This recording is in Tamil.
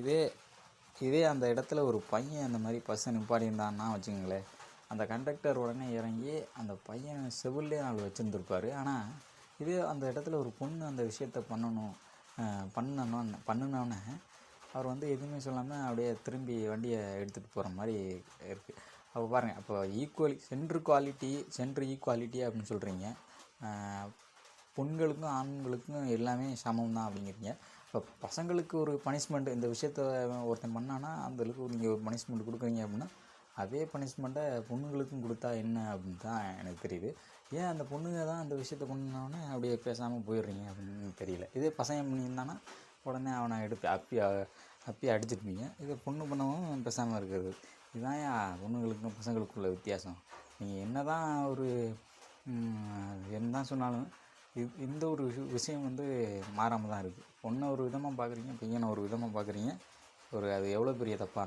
இதே இதே அந்த இடத்துல ஒரு பையன் அந்த மாதிரி பஸ்ஸை நிப்பாட்டியிருந்தான்னா வச்சுக்கோங்களேன் அந்த கண்டக்டர் உடனே இறங்கி அந்த பையன் செவிலே நாள் வச்சுருந்துருப்பாரு. ஆனால் இதே அந்த இடத்துல ஒரு பொண்ணு அந்த விஷயத்த பண்ணணும் பண்ணணும் பண்ணினோன்னே அவர் வந்து எதுவுமே சொல்லாமல் அப்படியே திரும்பி வண்டியை எடுத்துகிட்டு போகிற மாதிரி இருக்குது அப்போ பாருங்கள் அப்போ equally centre quality centre equality அப்படின்னு சொல்கிறீங்க பெண்களுக்கும் ஆண்களுக்கும் எல்லாமே சமம் தான் அப்படிங்கிறீங்க. இப்போ பசங்களுக்கு ஒரு பனிஷ்மெண்ட் இந்த விஷயத்த ஒருத்தன் பண்ணான்னா அந்தளவுக்கு நீங்கள் ஒரு பனிஷ்மெண்ட் கொடுக்குறீங்க அப்படின்னா அதே பனிஷ்மெண்ட்டை பொண்ணுங்களுக்கும் கொடுத்தா என்ன அப்படின்னு தான் எனக்கு தெரியுது. ஏன் அந்த பொண்ணுங்க தான் அந்த விஷயத்த பண்ணோன்னே அப்படியே பேசாமல் போயிடுறீங்க அப்படின்னு தெரியல. இதே பசங்க பண்ணியிருந்தானா உடனே அவனை எடுத்து அப்பி அப்பி அடிச்சிருப்பீங்க. இதே பொண்ணு பண்ணவும் பேசாமல் இருக்கிறது. இதுதான் ஏன் பொண்ணுங்களுக்கும் பசங்களுக்குள்ள வித்தியாசம். நீங்கள் என்ன தான் ஒரு என்ன தான் சொன்னாலும் இது இந்த ஒரு விஷயம் வந்து மாறாமல் தான் இருக்குது பொண்ணை ஒரு விதமாக பார்க்குறீங்க பையனை ஒரு விதமாக பார்க்குறீங்க ஒரு அது எவ்வளோ பெரிய தப்பாக